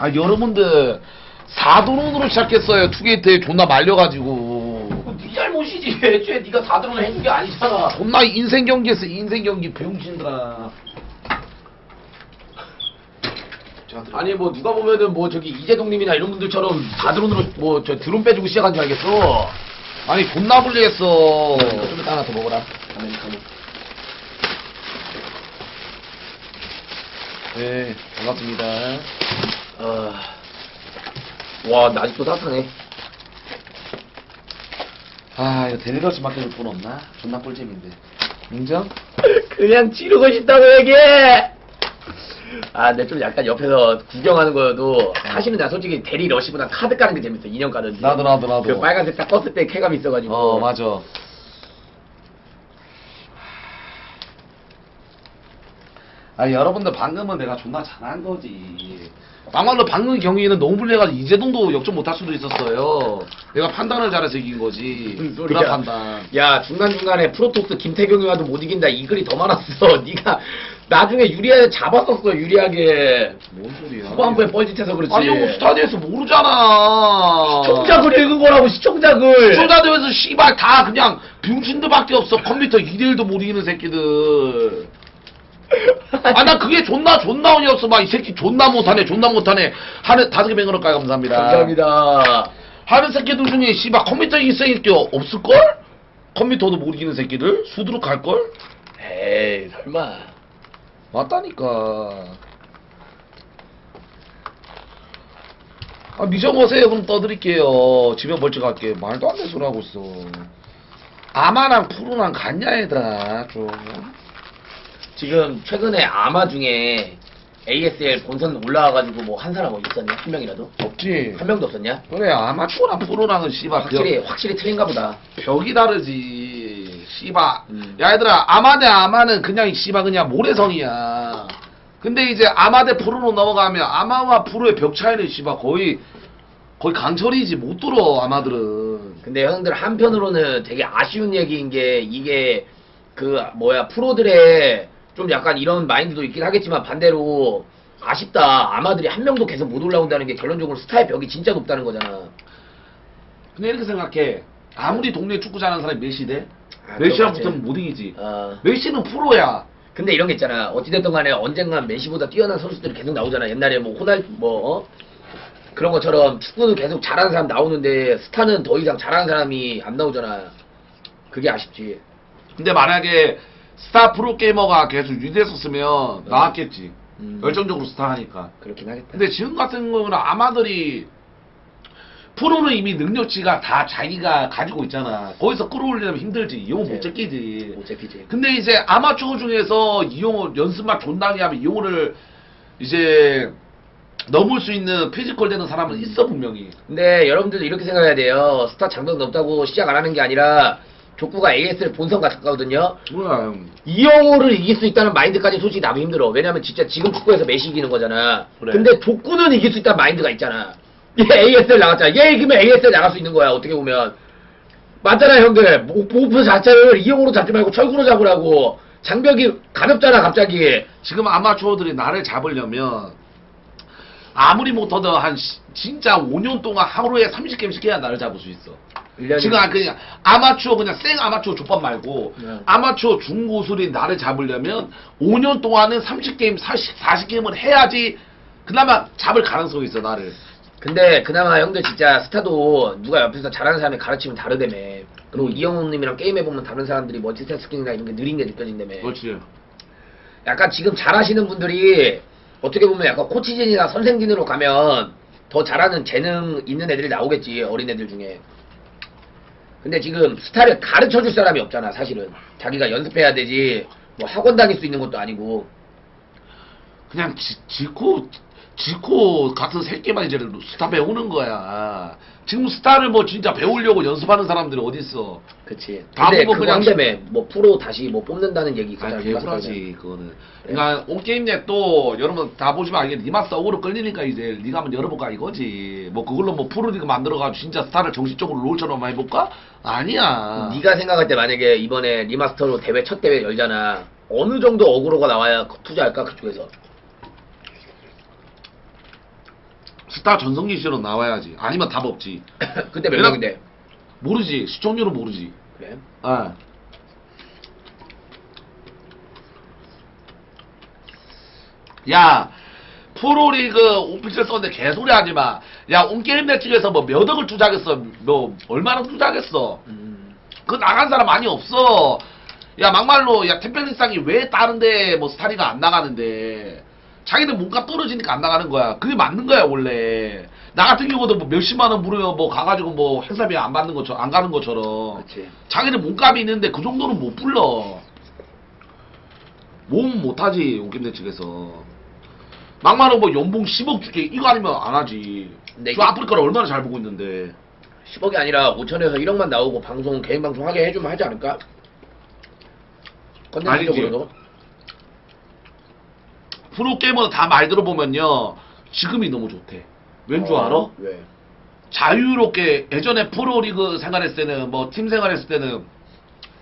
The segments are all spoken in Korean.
아 여러분들 사도론으로 시작했어요 투게이트에 존나 말려가지고 네 잘못이지. 애초에 네가 사드론을 해준 게 아니잖아. 존나 인생 경기했어 인생 경기 병신들아 자, 들어. 아니 뭐 누가 보면은 뭐 저기 이재동님이나 이런 분들처럼 사드론으로 뭐 저 드론 빼주고 시작한 줄 알겠어. 아니 존나 불리했어 이거 좀 이따 하나 더 먹어라. 아메리카노. 네 반갑습니다 아... 와, 나 아직도 따뜻하네. 아 이거 데리러스 맡겨줄 분 없나? 존나 꿀잼인데 인정? 그냥 지르고 싶다고 얘기해! 아, 근데 좀 약간 옆에서 구경하는 거여도 사실은 나 솔직히 대리 러시보다 카드 까는 게 재밌어. 인형 까든지. 나도 나도 나도 그 빨간색 딱 껐을 때 쾌감이 있어가지고. 어 맞아 아 여러분들 방금은 내가 존나 잘한 거지 막말로 방금 경기는 너무 불리해가지고 이재동도 역전 못할 수도 있었어요 내가 판단을 잘해서 이긴 거지 무슨 그런 소리야. 판단 야, 중간중간에 프로토스 김태경이 와도 못 이긴다. 이 글이 더 많았어. 네가 나중에 유리하게 잡았었어, 유리하게. 뭔 소리야 후반부에 뻘짓해서 그렇지. 아니 형 스타디에서 모르잖아 시청자 글 읽은 거라고, 시청자글. 시청자들에서 씨발 다 그냥 병신들밖에 없어 컴퓨터 2대1도 못 이기는 새끼들 아 나 그게 존나 존나 어이없어. 막 이 새끼 존나 못하네 존나 못하네. 하는 다섯 개 뱅그럴까요 감사합니다. 감사합니다. 하는 새끼들 중에 씨발 컴퓨터 이기는 새끼 없을걸? 컴퓨터도 못 이기는 새끼들? 수두룩 갈걸? 에이, 설마. 맞다니까. 아 미정보세요. 그럼 떠드릴게요. 집에 멀쩡할게. 말도 안 되는 소리 하고 있어. 아마랑 푸르랑 같냐 얘들아. 좀 지금 최근에 아마 중에 ASL 본선 올라와가지고 뭐 한 사람 뭐 있었냐? 한 명이라도? 없지 한 명도 없었냐? 그래 아마추어랑 프로랑은 씨발 확실히 벽, 확실히 틀린가 보다. 벽이 다르지 씨발 음. 야 얘들아 아마 대 아마는 그냥 씨발 그냥 모래성이야 근데 이제 아마 대 프로로 넘어가면 아마와 프로의 벽 차이는 씨발 거의 거의 강철이지 못 뚫어 아마들은 근데 형들 한편으로는 되게 아쉬운 얘기인 게 이게 그 뭐야 프로들의 좀 약간 이런 마인드도 있긴 하겠지만 반대로 아쉽다 아마들이 한 명도 계속 못 올라온다는 게 결론적으로 스타의 벽이 진짜 높다는 거잖아. 근데 이렇게 생각해 아무리 동네 축구 잘하는 사람이 메시 돼? 아, 메시랑 붙으면 못 이기지 어. 메시는 프로야 근데 이런 게 있잖아. 어찌됐든 간에 언젠간 메시보다 뛰어난 선수들이 계속 나오잖아. 옛날에 뭐 호날 뭐 어? 그런 것처럼 축구는 계속 잘하는 사람 나오는데 스타는 더 이상 잘하는 사람이 안 나오잖아. 그게 아쉽지. 근데 만약에 스타 프로게이머가 계속 유지했었으면 나왔겠지 음. 열정적으로 스타 하니까 그렇긴 하겠다. 근데 지금 같은 경우는 아마들이 프로는 이미 능력치가 다 자기가 가지고 있잖아. 거기서 끌어올리려면 힘들지. 이용을 못 네. 제끼지. 못 제끼지. 근데 이제 아마추어 중에서 이용을 연습만 존나게 하면 이용을 이제 넘을 수 있는 피지컬 되는 사람은 있어 분명히. 근데 여러분들도 이렇게 생각해야 돼요. 스타 장벽 높다고 시작 안 하는 게 아니라 족구가 ASL 본선 가깝거든요. 뭐야? 이영호를 이길 수 있다는 마인드까지 솔직히 나도 힘들어. 왜냐면 진짜 지금 축구에서 메시 이기는 거잖아. 그래. 근데 족구는 이길 수 있다는 마인드가 있잖아. 얘 ASL 나갔잖아. 얘 이기면 ASL 나갈 수 있는 거야. 어떻게 보면. 맞잖아 형들. 모- 목표 자체를 이영호로 잡지 말고 철구로 잡으라고. 장벽이 가볍잖아 갑자기. 지금 아마추어들이 나를 잡으려면 아무리 못하든 한 시- 진짜 5년 동안 하루에 30게임씩 해야 나를 잡을 수 있어. 지금 아- 그냥 아마추어 그냥 생 아마추어 족밥 말고 네. 아마추어 중고술이 나를 잡으려면 5년 동안은 30게임 40, 40게임을 해야지 그나마 잡을 가능성이 있어 나를 근데 그나마 형들 진짜 스타도 누가 옆에서 잘하는 사람이 가르치면 다르다며. 그리고 음. 이영호님이랑 게임해보면 다른 사람들이 멀티태스킹이나 이런 게 느린 게 느껴진다며. 그렇지 약간 지금 잘하시는 분들이 어떻게 보면 약간 코치진이나 선생진으로 가면 더 잘하는 재능 있는 애들이 나오겠지 어린 애들 중에. 근데 지금 스타를 가르쳐 줄 사람이 없잖아 사실은. 자기가 연습해야 되지 뭐 학원 다닐 수 있는 것도 아니고. 그냥 지, 지코 지코 같은 새끼만 이제 스타 배우는 거야 지금 스타를 뭐 진짜 배우려고 연습하는 사람들이 어딨어 그치. 다 근데 보고 그거 그냥 한다며 뭐 프로 다시 뭐 뽑는다는 얘기 아 있었잖아. 개불하지 그거는 그러니까 온게임넷 또 여러분 다 보시면 알겠 리마스터 어그로 끌리니까 이제 리가 한번 열어볼까 이거지 뭐 그걸로 뭐 프로리그 만들어가지고 진짜 스타를 정식적으로 롤처럼 해볼까? 아니야 네가 생각할 때 만약에 이번에 리마스터로 대회 첫 대회 열잖아. 어느 정도 어그로가 나와야 투자할까 그쪽에서? 스타 전성기 시절로 나와야지. 아니면 답 없지. 그때 몇 내가- 명인데? 모르지. 시청률은 모르지. 그래? 아. 야, 프로리그 오피셜 썼는데 개소리 하지 마. 야, 온게임 매치에서 뭐 몇 억을 투자하겠어. 뭐, 얼마나 투자하겠어. 음. 그 나간 사람 많이 없어. 야, 막말로, 야, 템펠리상이 왜 다른데 뭐 스타리가 안 나가는데. 자기들 몸값 떨어지니까 안 나가는 거야. 그게 맞는 거야, 원래. 나 같은 경우도 뭐 몇십만 원 무려 뭐 가가지고 뭐 행사비 안 받는 것처럼, 안 가는 것처럼. 그치. 자기들 몸값이 있는데 그 정도는 못 불러. 몸 못하지, 온게임대 측에서. 막말로 뭐 연봉 10억 줄게, 이거 아니면 안 하지. 근데 저 아프리카를 얼마나 잘 보고 있는데. 10억이 아니라 5천에서 1억만 나오고 방송 개인 방송 하게 해주면 하지 않을까? 컨텐츠적으로도 프로게이머 다말 들어보면요. 지금이 너무 좋대. 왠줄 알아? 왜? 자유롭게 예전에 프로리그 생활했을 때는 뭐 팀 생활했을 때는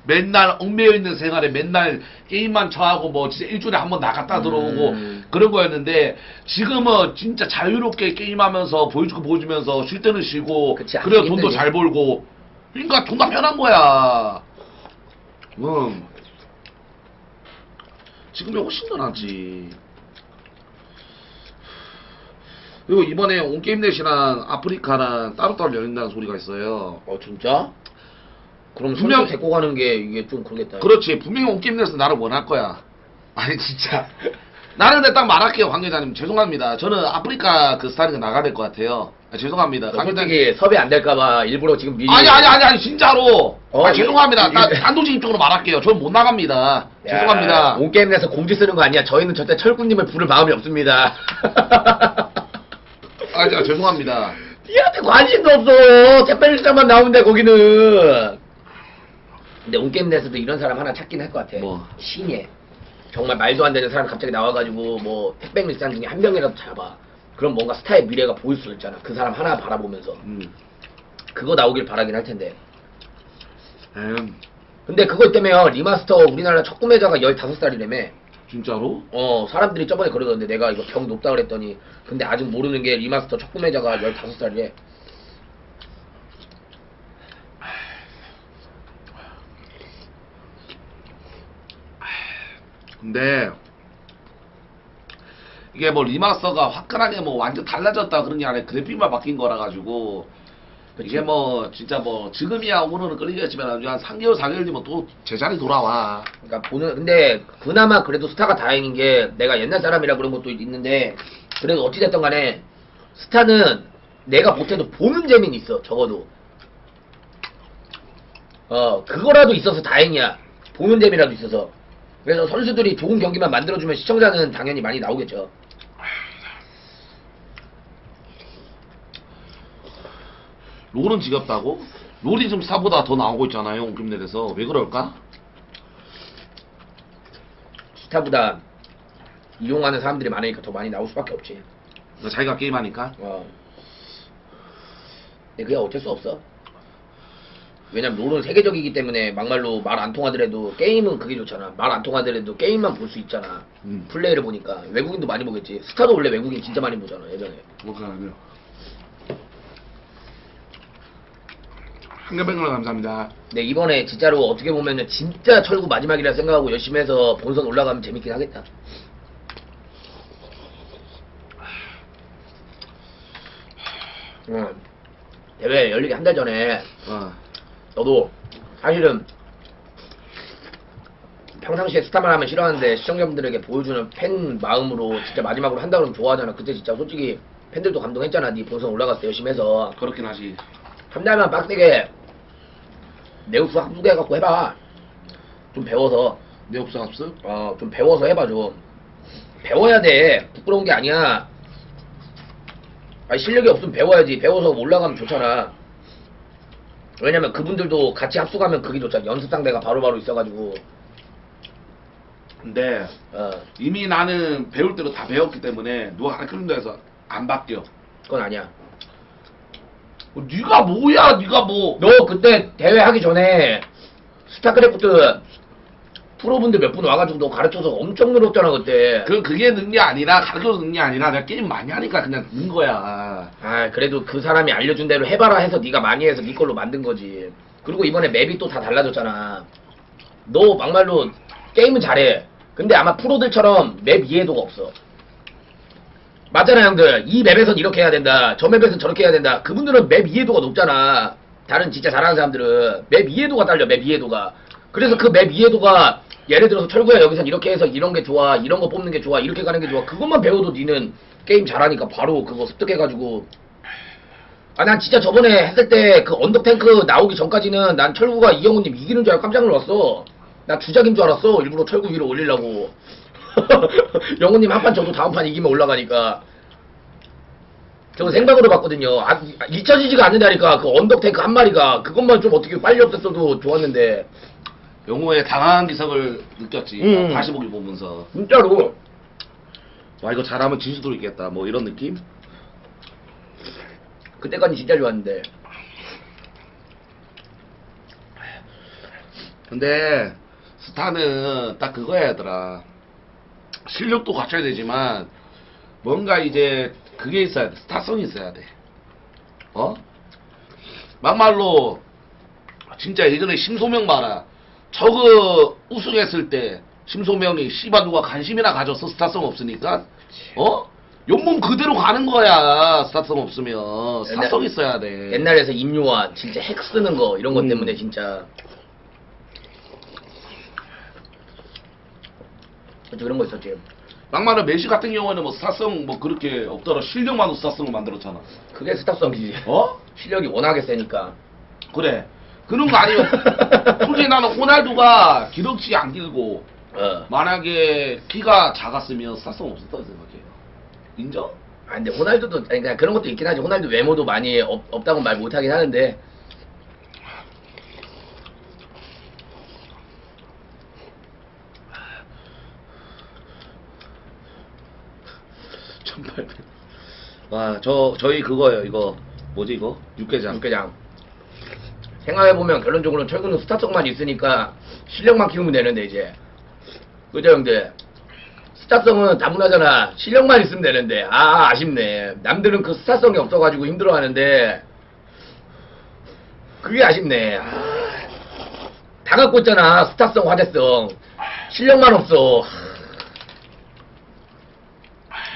맨날 얽매여 있는 생활에 맨날 게임만 쳐하고 뭐 진짜 일주일에 한 번 나갔다 들어오고 음. 그런 거였는데 지금은 진짜 자유롭게 게임하면서 보여주고 보여주면서 쉴 때는 쉬고 그치, 그래야 돈도. 잘 벌고 그러니까 존나 편한 거야. 음. 지금이 훨씬 더 낫지. 그리고 이번에 온게임넷이랑 아프리카랑 따로따로 열린다는 소리가 있어요. 어 진짜? 그럼 분명- 선수 데리고 가는 게 이게 좀 그러겠다. 그렇지. 분명히 온게임넷은 나를 원할 거야. 아니, 진짜. 나는 근데 딱 말할게요, 관계자님. 죄송합니다. 저는 아프리카 그 스타일은 나가야 될 것 같아요. 아, 죄송합니다. 너 관계자님. 솔직히 섭외 안 될까봐 일부러 지금 미리. 아니, 아니, 아니, 아니, 진짜로. 어, 아, 이- 죄송합니다. 이- 나 단도직입적으로 말할게요. 저는 못 나갑니다. 야, 죄송합니다. 온 게임 내서 공지 쓰는 거 아니야. 저희는 절대 철구님을 부를 마음이 없습니다. 아, 자, 죄송합니다. 니한테 관심도 없어. 택배일자만 나오는데 거기는. 근데 온게임 내에서도 이런 사람 하나 찾긴 할 것 같아. 뭐? 신예. 정말 말도 안 되는 사람 갑자기 나와가지고 뭐 택배일상 중에 한 명이라도 잡아. 그럼 뭔가 스타의 미래가 보일 수 있잖아. 그 사람 하나 바라보면서. 음. 그거 나오길 바라긴 할 텐데. 음, 근데 그것 때문에 리마스터 우리나라 첫 구매자가 15살이라며. 진짜로? 어, 사람들이 저번에 그러던데 내가 이거 병 높다 그랬더니 근데 아직 모르는 게 리마스터 첫 구매자가 15살이래. 근데 이게 뭐 리마스터가 화끈하게 뭐 완전 달라졌다 그런 게 아니라 그래픽만 바뀐 거라 가지고 이게 뭐 진짜 뭐 지금이야 오늘은 끌리겠지만 아주 한 3개월 4개월 뒤면 또 제자리 돌아와. 그러니까 보는 근데 그나마 그래도 스타가 다행인 게 내가 옛날 사람이라 그런 것도 있는데 그래도 어찌 됐든 간에 스타는 내가 못해도 보는 재미는 있어 적어도. 어 그거라도 있어서 다행이야. 보는 재미라도 있어서. 그래서 선수들이 좋은 경기만 만들어주면 시청자는 당연히 많이 나오겠죠 롤은 지겹다고? 롤이 지금 스타보다 더 나오고 있잖아요 온김넷에서 왜 그럴까? 스타보다 이용하는 사람들이 많으니까 더 많이 나올 수밖에 없지 그러니까 자기가 게임하니까 어. 근데 그게 어쩔 수 없어. 왜냐면 롤은 세계적이기 때문에 막말로 말 안 통하더라도 게임은 그게 좋잖아. 말 안 통하더라도 게임만 볼 수 있잖아. 음. 플레이를 보니까 외국인도 많이 보겠지. 스타도 원래 외국인 진짜 많이 보잖아 예전에. 뭐가요? 한개백을 감사합니다 근데 이번에 진짜로 어떻게 보면은 진짜 철구 마지막이라 생각하고 열심히 해서 본선 올라가면 재밌긴 하겠다. 응. 대회 열리기 한 달 전에 어. 너도 사실은 평상시에 스타만 하면 싫어하는데 시청자분들에게 보여주는 팬 마음으로 진짜 마지막으로 한다 그러면 좋아하잖아. 그때 진짜 솔직히 팬들도 감동했잖아. 네 본선 올라갔을 때 열심히 해서 그렇긴 하지 한 달만 빡세게 네우스 합숙해 갖고 해봐. 좀 배워서 내 없어 합스? 어좀 배워서 해봐 좀. 배워야 돼. 부끄러운 게 아니야. 아니 실력이 없으면 배워야지. 배워서 올라가면 좋잖아. 왜냐면 그분들도 같이 합숙하면 그게 좋잖아. 연습 상대가 바로바로 있어가지고. 근데 어 이미 나는 배울 대로 다 배웠기 때문에 누가 가르쳐준다 해서 안 바뀌어 그건 아니야. 어, 네가 뭐야 네가 뭐 너 그때 대회 하기 전에 스타크래프트 프로분들 몇 분 와가지고 너 가르쳐서 엄청 늘었잖아 그때. 그 그게 는 게 아니라 가르쳐서 는게 아니라 내가 게임 많이 하니까 그냥 는 거야. 아 그래도 그 사람이 알려준 대로 해봐라 해서 네가 많이 해서 네 걸로 만든 거지. 그리고 이번에 맵이 또 다 달라졌잖아. 너 막말로 게임은 잘해. 근데 아마 프로들처럼 맵 이해도가 없어. 맞잖아 형들. 이 맵에선 이렇게 해야 된다. 저 맵에선 저렇게 해야 된다. 그분들은 맵 이해도가 높잖아. 다른 진짜 잘하는 사람들은 맵 이해도가 달려. 맵 이해도가. 그래서 그 맵 이해도가 예를 들어서 철구야 여기선 이렇게 해서 이런 게 좋아. 이런 거 뽑는 게 좋아. 이렇게 가는 게 좋아. 그것만 배워도 니는 게임 잘하니까 바로 그거 습득해가지고 아, 난 진짜 저번에 했을 때 그 언더탱크 나오기 전까지는 난 철구가 이영훈님 이기는 줄 알고 깜짝 놀랐어. 나 주작인 줄 알았어. 일부러 철구 위로 올리려고. 영훈님 한 판 저도 다음 판 이기면 올라가니까. 저 생각으로 봤거든요. 아, 잊혀지지가 않는다니까. 그 언더탱크 한 마리가. 그것만 좀 어떻게 빨리 없앴어도 좋았는데. 영호의 당황한 기색을 느꼈지. 음. 다시 보기 보면서. 진짜로. 와 이거 잘하면 질 수도 있겠다. 뭐 이런 느낌? 그때까지 진짜 좋았는데. 근데 스타는 딱 그거 해야 하더라. 실력도 갖춰야 되지만 뭔가 이제 그게 있어야 돼. 스타성이 있어야 돼. 어? 막말로 진짜 예전에 심소명 봐라. 저거 우승했을 때 심소명이 씨바 누가 관심이나 가졌어 스타성 없으니까 어? 용몸 그대로 가는 거야 스타성 없으면 스타성 있어야 돼. 옛날에서 임요한 진짜 핵 쓰는 거 이런 것 음. 때문에 진짜. 저 그런 거 있었지. 막말로 메시 같은 경우에는 뭐 스타성 뭐 그렇게 없더라 실력만으로 스타성을 만들었잖아. 그게 스타성이지. 어? 실력이 워낙에 세니까. 그래. 그런 거 아니면 솔직히 나는 호날두가 기럭지 안 길고 어. 만약에 키가 작았으면 스타성 없었다고 생각해요. 인정? 아, 근데 호날두도, 아니, 그러니까 그런 것도 있긴 하지. 호날두 외모도 많이 없, 없다고 말 못하긴 하는데. 천팔백. 와, 저 저희 그거예요. 이거 뭐지 이거? 육개장. 육개장. 생각해보면 결론적으로 철구는 스타성만 있으니까 실력만 키우면 되는데, 이제. 그죠, 형들? 스타성은 다문화잖아. 실력만 있으면 되는데. 아, 아쉽네. 남들은 그 스타성이 없어가지고 힘들어하는데. 그게 아쉽네. 아, 다 갖고 있잖아. 스타성, 화제성. 실력만 없어.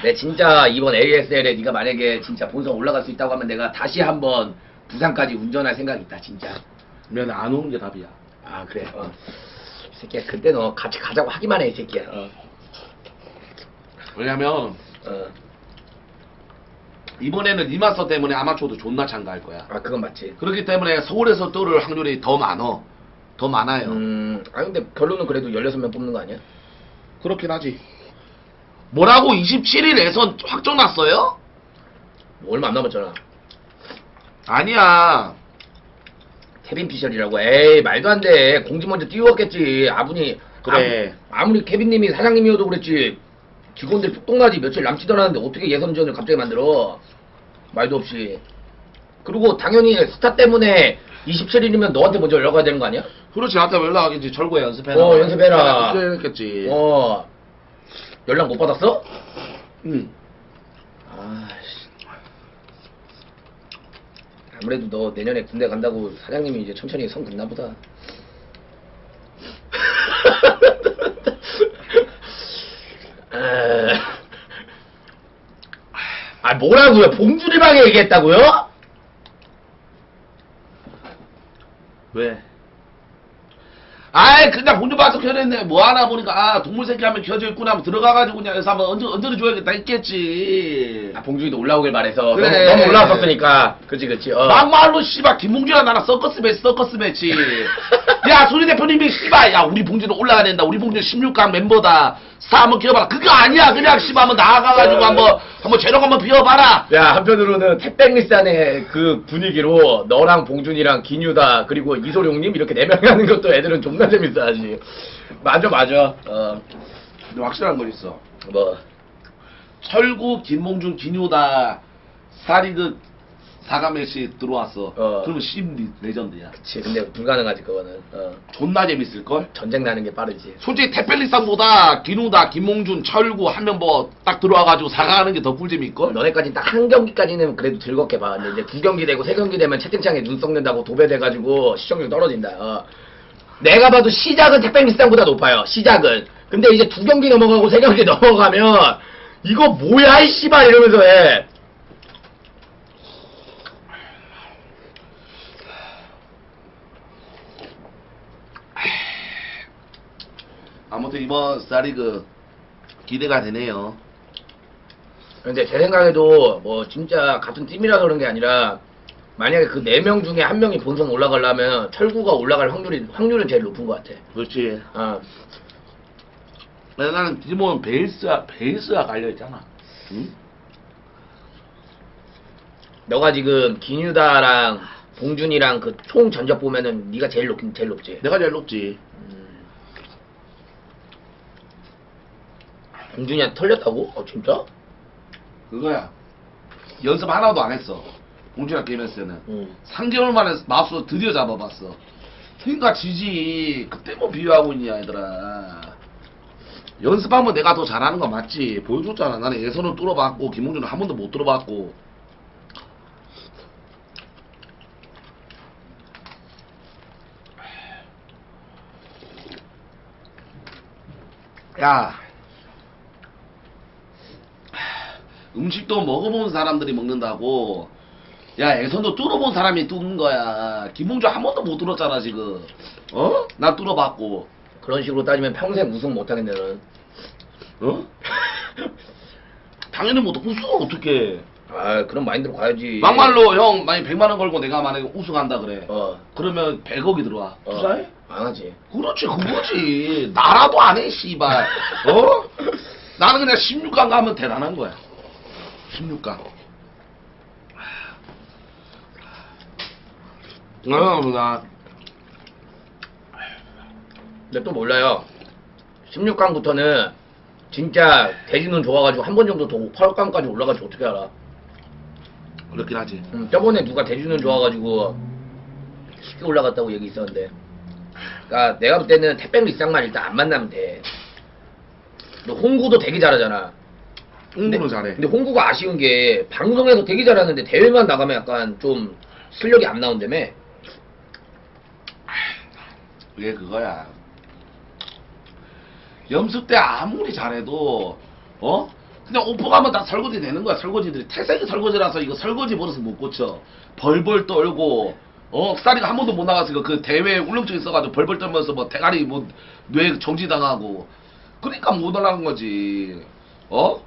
내 진짜 이번 ASL에 네가 만약에 진짜 본선 올라갈 수 있다고 하면 내가 다시 한번 부산까지 운전할 생각이 있다 진짜. 면안 오는 게 답이야. 아 그래. 어. 이 새끼야 그때 너 같이 가자고 하기만 해 이 새끼야. 어. 왜냐면 어. 이번에는 리마스터 때문에 아마추어도 존나 참가할 거야. 아 그건 맞지. 그렇기 때문에 서울에서 떠올 확률이 더 많어. 더 많아요. 음. 아 근데 결론은 그래도 16명 뽑는 거 아니야? 그렇긴 하지. 뭐라고 27일 예선 확정 났어요? 뭐 얼마 안 남았잖아. 아니야. 케빈 피셜이라고. 에이 말도 안 돼. 공지 먼저 띄웠겠지. 아분이 그래. 아무, 리 케빈님이 사장님이어도 그랬지. 직원들 똥나지 며칠 남지도 않았는데 어떻게 예선전을 갑자기 만들어? 말도 없이. 그리고 당연히 스타 때문에 27일이면 너한테 먼저 연락해야 되는 거 아니야? 그렇지. 나한테 연락하겠지. 철구에 연습해라. 어, 연습해라. 그랬겠지. 어. 연락 못 받았어? 응. 아씨. 아무래도 너 내년에 군대 간다고 사장님이 이제 천천히 선 긋나 보다. 에... 아 뭐라고요? 봉준이 방에 얘기했다고요? 왜? 아이 그냥 본주 봐서 켜냈네. 뭐 하나 보니까 아 동물 새끼 하면 켜져 있구나 하면 들어가가지고 그냥 여기서 한번 얹어, 얹어 줘야겠다 했겠지. 아 봉준이도 올라오길 바래서 그래. 너무, 너무 올라왔었으니까. 그치 그치. 어. 막말로 씨발 김봉준이랑 나랑 서커스 매치 서커스 매치 야 소리 대표님이 씨발 야 우리 봉준은 올라가야 된다. 우리 봉준 16강 멤버다. 스타 한번 키워봐라. 그거 아니야. 그냥 씨발 한번 나가가지고 한번 한번 재력 한번 비워봐라. 야 한편으로는 택백리산의 그 분위기로 너랑 봉준이랑 기뉴다 그리고 이소룡님 이렇게 네 명이 하는 것도 애들은 존나 재밌어하지 맞아 맞아. 어뭐 근데 확실한 건 있어. 철구 김봉준 기뉴다 스타리그 사가메시 들어왔어. 어. 그러면 심 레전드야. 그치 근데 불가능하지 그거는 어. 존나 재밌을걸? 전쟁 나는 게 빠르지 솔직히 태펠리상보다 기누다, 김홍준, 철구 한 명 뭐 딱 들어와가지고 사가하는 게 더 꿀잼일걸? 너네까지 딱 한 경기까지는 그래도 즐겁게 봐. 근데 이제 두 경기 되고 세 경기 되면 채팅창에 눈 썩는다고 도배돼가지고 시청률 떨어진다. 어. 내가 봐도 시작은 택배미스상보다 높아요. 시작은. 근데 이제 두 경기 넘어가고 세 경기 넘어가면 이거 뭐야 이 씨발 이러면서 해. 아무튼 이번 스타리그 기대가 되네요. 근데 제 생각에도 뭐 진짜 같은 팀이라서 그런 게 아니라 만약에 그 네 명 중에 한 명이 본선 올라가려면 철구가 올라갈 확률이 확률은 제일 높은 것 같아. 그렇지. 어. 나는 디모는 베이스가 베이스가 갈려 있잖아. 응? 너가 지금 김유다랑 봉준이랑 그 총 전적 보면은 네가 제일 높긴 제일 높지. 내가 제일 높지. 봉준이한테 털렸다고? 어 진짜? 그거야. 연습 하나도 안 했어. 공주랑 게임 했을 때는. 응. 3개월 만에 마우스 드디어 잡아봤어. 그러니까 지지. 그때 뭐 비유하고 있냐 얘들아. 연습하면 내가 더 잘하는 거 맞지. 보여줬잖아. 나는 예선을 뚫어봤고 김홍준은 한 번도 못 뚫어봤고. 야. 음식도 먹어본 사람들이 먹는다고. 야, 예선도 뚫어본 사람이 뚫는 거야. 김홍주 한 번도 못 뚫었잖아, 지금. 어? 나 뚫어봤고. 그런 식으로 따지면 평생 우승 못하겠네 너는. 어? 당연히 못, 우승을 어떻게 아 그런 마인드로 가야지. 막말로 형, 만약 100만원 걸고 내가 만약에 우승한다 그래. 어. 그러면 100억이 들어와. 어. 투자해? 안 하지. 그렇지, 그거지. 나라도 안 해, 씨발. 어? 나는 그냥 16강 가면 대단한 거야. 16강. 어, 나, 근데 또 몰라요. 16강부터는 진짜 대진은 좋아가지고 한 번 정도 더 8강까지 올라갈지 어떻게 알아? 그렇긴 하지. 음, 저번에 누가 대진은 좋아가지고 쉽게 올라갔다고 얘기 있었는데. 그러니까 내가 볼 때는 태백 리쌍만 일단 안 만나면 돼. 너 홍구도 되게 잘하잖아. 홍구는 잘해. 근데 홍구가 아쉬운 게 방송에서 되게 잘하는데 대회만 나가면 약간 좀 실력이 안 나온다며. 그게 그거야. 연습 때 아무리 잘해도 어? 그냥 오퍼 가면 다 설거지 되는 거야. 설거지들이 태생이 설거지라서 이거 설거지 버릇을 못 고쳐. 벌벌 떨고 어 쌀이가 한 번도 못 나갔으니까 그 대회 울렁증 있어가지고 벌벌 떨면서 뭐 대가리 뭐 뇌 정지 당하고 그러니까 못 올라간 거지. 어?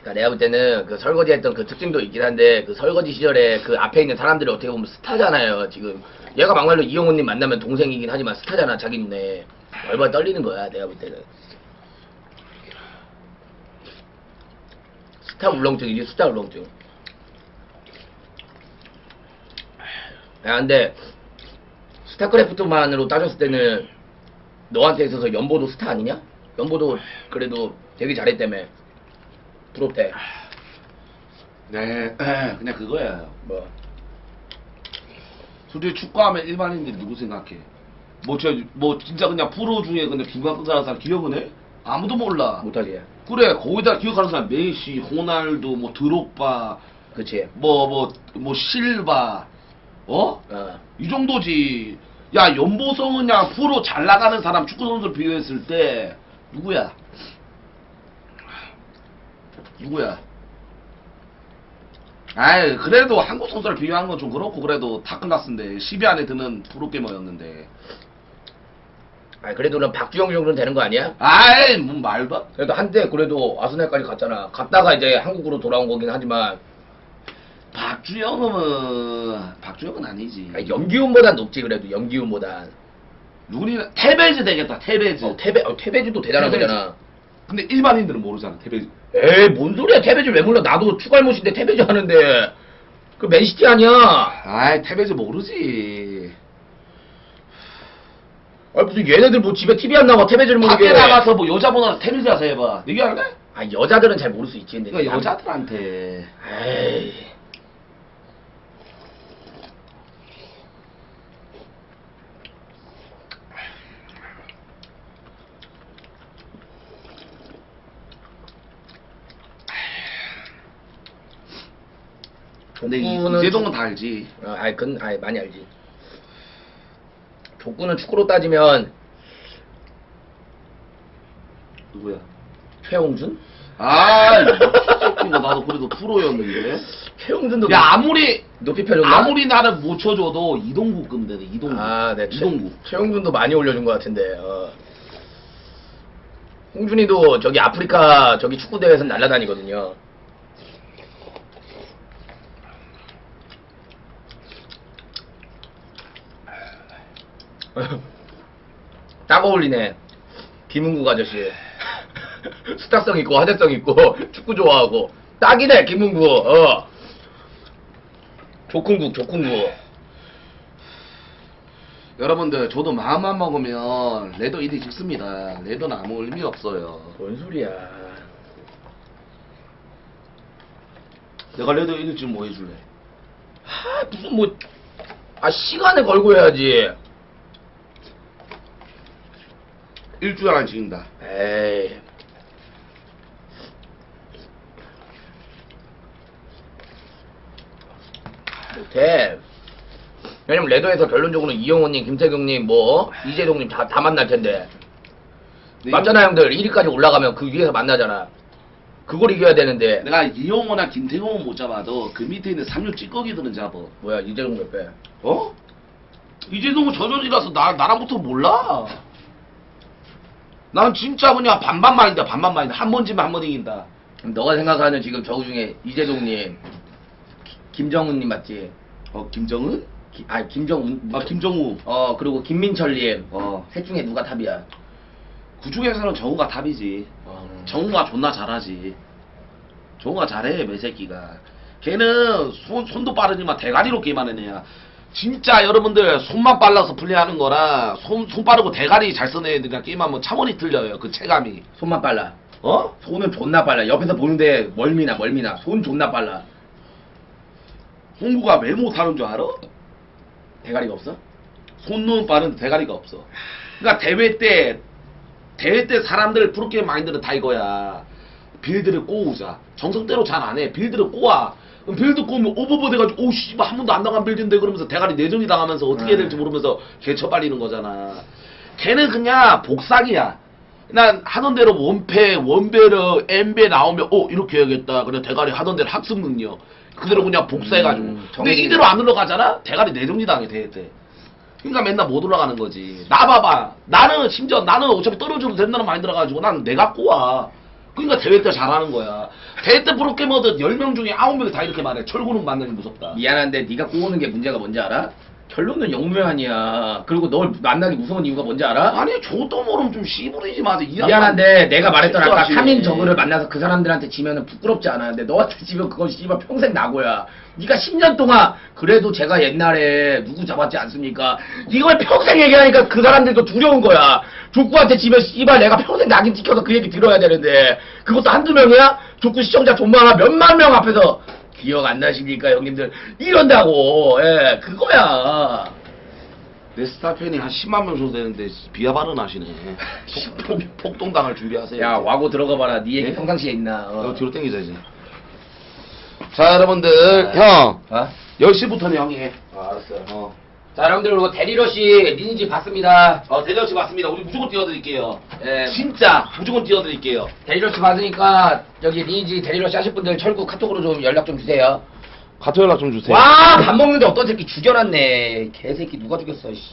그러니까 내가 볼 때는 그 설거지 했던 그 특징도 있긴 한데 그 설거지 시절에 그 앞에 있는 사람들이 어떻게 보면 스타잖아요 지금. 얘가 막말로 이영호님 만나면 동생이긴 하지만 스타잖아 자기 눈에. 얼마나 떨리는 거야 내가 볼 때는. 스타 울렁증이지 스타 울렁증. 야 근데 스타크래프트만으로 따졌을 때는 너한테 있어서 연보도 스타 아니냐? 연보도 그래도 되게 잘했다며 부럽대 네, 그냥 그거야. 뭐 솔직히 축구하면 일반인들이 누구 생각해? 뭐, 저, 뭐, 진짜 그냥 프로 중에 근데 중간 끝나는 사람 기억은 해? 아무도 몰라. 못하지 그래, 거기다 기억하는 사람 메시, 호날두, 뭐, 드록바, 그치 뭐, 뭐, 뭐, 실바, 어? 어 이 정도지. 야, 연보성은 그냥 프로 잘 나가는 사람 축구 선수 비교했을 때, 누구야? 누구야? 아이, 그래도 한국 선수를 비교한 건 좀 그렇고, 그래도 타클라스인데, 10위 안에 드는 프로게이머였는데. 아니 그래도는 박주영 정도는 되는 거 아니야? 아이, 뭐 말도. 안- 그래도 한때 그래도 아스날까지 갔잖아 갔다가 이제 한국으로 돌아온 거긴 하지만 박주영은, 박주영은 아니지. 아니, 염기훈보단 높지 그래도 염기훈보단 누구니, 테베즈 되겠다, 테베즈. 어, 테베, 어, 테베즈. 거잖아 근데 일반인들은 모르잖아, 테베즈. 에이 뭔 소리야 테베즈 왜 몰라 나도 추갈못인데 테베즈 하는데 그 맨시티 아니야 아이, 테베즈 모르지. 아 무슨 얘네들 뭐 집에 TV 안 나와 테베즈를 모르게 밖에 나가서 뭐 여자분한테 테니스 가서 해봐. 얘기할래? 아 여자들은 잘 모를 수 있지 근데 그러니까 여자들한테. 에이 근데 이- 족구는 이재동은 다 알지. 어, 아이 그 아이 많이 알지. 족구는 축구로 따지면 누구야? 최홍준? 아, 이 새끼가 나도 그래도 프로였는데. 최홍준도 야 아무리 높이 펴줬나? 아무리 나를 못 쳐줘도 이동국급 되네. 이동국. 아, 네. 최, 이동국. 최홍준도 많이 올려준 것 같은데. 어. 홍준이도 저기 아프리카 저기 축구 대회에서 날아다니거든요. 딱 어울리네. 김은국 아저씨. 스타성 있고 화제성 있고 축구 좋아하고 딱이네 김은국. 어. 조kun국 조kun국. 여러분들 저도 마음만 먹으면 레더 1위 찍습니다. 레더는 아무 의미 없어요. 뭔 소리야. 내가 레더 1위 지금 뭐 해줄래? 아, 무슨 뭐, 아, 시간을 걸고 해야지. 일주일 안에 찍는다. 에이. 못해. 왜냐면 레더에서 결론적으로 이영호님, 김태경님, 뭐, 이재동님 다, 다 만날 텐데. 네. 맞잖아, 형들. 1위까지 올라가면 그 위에서 만나잖아. 그걸 이겨야 되는데. 내가 이용호나 김태형은 못 잡아도 그 밑에 있는 3류 찌꺼기들은 잡아. 뭐야, 이재동 몇 배? 어? 이재동은 저절이라서 나, 나랑부터 몰라. 난 진짜 그냥 반반 마인다, 반반 마인다. 한 번 지면 한 번 이긴다. 그럼 너가 생각하는 지금 저우 중에 이재동님, 기- 김정은님 맞지? 어, 김정은? 기, 아, 김정은. 아, 김정우. 어, 그리고 김민철님. 어, 셋 중에 누가 탑이야? 그 중에서는 정우가 탑이지. 정우가 존나 잘하지. 정우가 잘해, 매새끼가. 걔는 손, 손도 빠르지만 대가리로 게임하는 애야. 진짜 여러분들 손만 빨라서 플레이하는 거랑 손, 손 빠르고 대가리 잘 쓰는 애들이랑 게임하면 차원이 틀려요. 그 체감이. 손만 빨라. 어? 손은 존나 빨라. 옆에서 보는데 멀미나 멀미나. 손 존나 빨라. 홍구가 왜 못하는 줄 알아? 대가리가 없어? 손눈 빠른 대가리가 없어. 그러니까 대회 때 대회 때 사람들 프로게임 마인드는 다 이거야. 빌드를 꼬우자. 정성대로 잘 안 해. 빌드를 꼬아. 그럼 빌드 꼬우면 오버보 돼가지고 오 씨발 한 번도 안 나간 빌드인데 그러면서 대가리 내정이 당하면서 어떻게 해야 될지 모르면서 개쳐 빨리는 거잖아. 걔는 그냥 복사기야. 난 하던 대로 원패, 원배를 엠배 나오면 어 이렇게 해야겠다. 그래 대가리 하던 대로 학습 능력. 그대로 그냥 복사해가지고. 음, 근데 이대로 안 올라가잖아. 대가리 내정지 당해 대회 때. 그러니까 맨날 못 올라가는 거지. 나 봐봐. 나는 심지어 나는 어차피 떨어져도 된다는 마인드 들어가지고 난 내가 꼬아. 그러니까 대회 때 잘하는 거야. 대회 때 프로게이머들 10명 중에 9명이 다 이렇게 말해. 철구는 만나기 무섭다. 미안한데 네가 꼬우는 게 문제가 뭔지 알아? 결론은 영무아니야. 그리고 널 만나기 무서운 이유가 뭔지 알아? 아니 저도 모르면 좀 씨부리지. 이 양반 미안한데 내가 말했던 아까 진짜 카민 하시네. 저그를 만나서 그 사람들한테 지면은 부끄럽지 않아. 근데 너한테 지면 그건 씨발 평생 나고야. 네가 10년 동안 그래도 제가 옛날에 누구 잡았지 않습니까? 이걸 평생 얘기하니까 그 사람들도 두려운 거야. 족구한테 지면 씨발 내가 평생 낙인 찍혀서 그 얘기 들어야 되는데 그것도 한두 명이야? 족구 시청자 돈 많아 몇만 명 앞에서 기억 안 나십니까 형님들 이런다고 예 그거야 내 스타 팬이 한 10만 명 정도 되는데 비하 발언하시네. 폭, 폭, 폭동당할 준비하세요. 야 와고 들어가 봐라 네 얘기 네? 평상시에 있나 어. 너 뒤로 땡기자 이제. 자 여러분들 형 어? 10시부터는 형이 해. 아, 알았어요 어. 자 여러분들 이거 데리러시 리니지 봤습니다 어 대전씨 맞습니다. 우리 무조건 띄워드릴게요. 예, 진짜 무조건 띄워드릴게요. 데리러시 받으니까 여기 리니지 데리러시 하실 분들 철구 카톡으로 좀 연락 좀 주세요 카톡 연락 좀 주세요. 와 밥 먹는데 어떤 새끼 죽여놨네 개새끼 누가 죽였어 씨.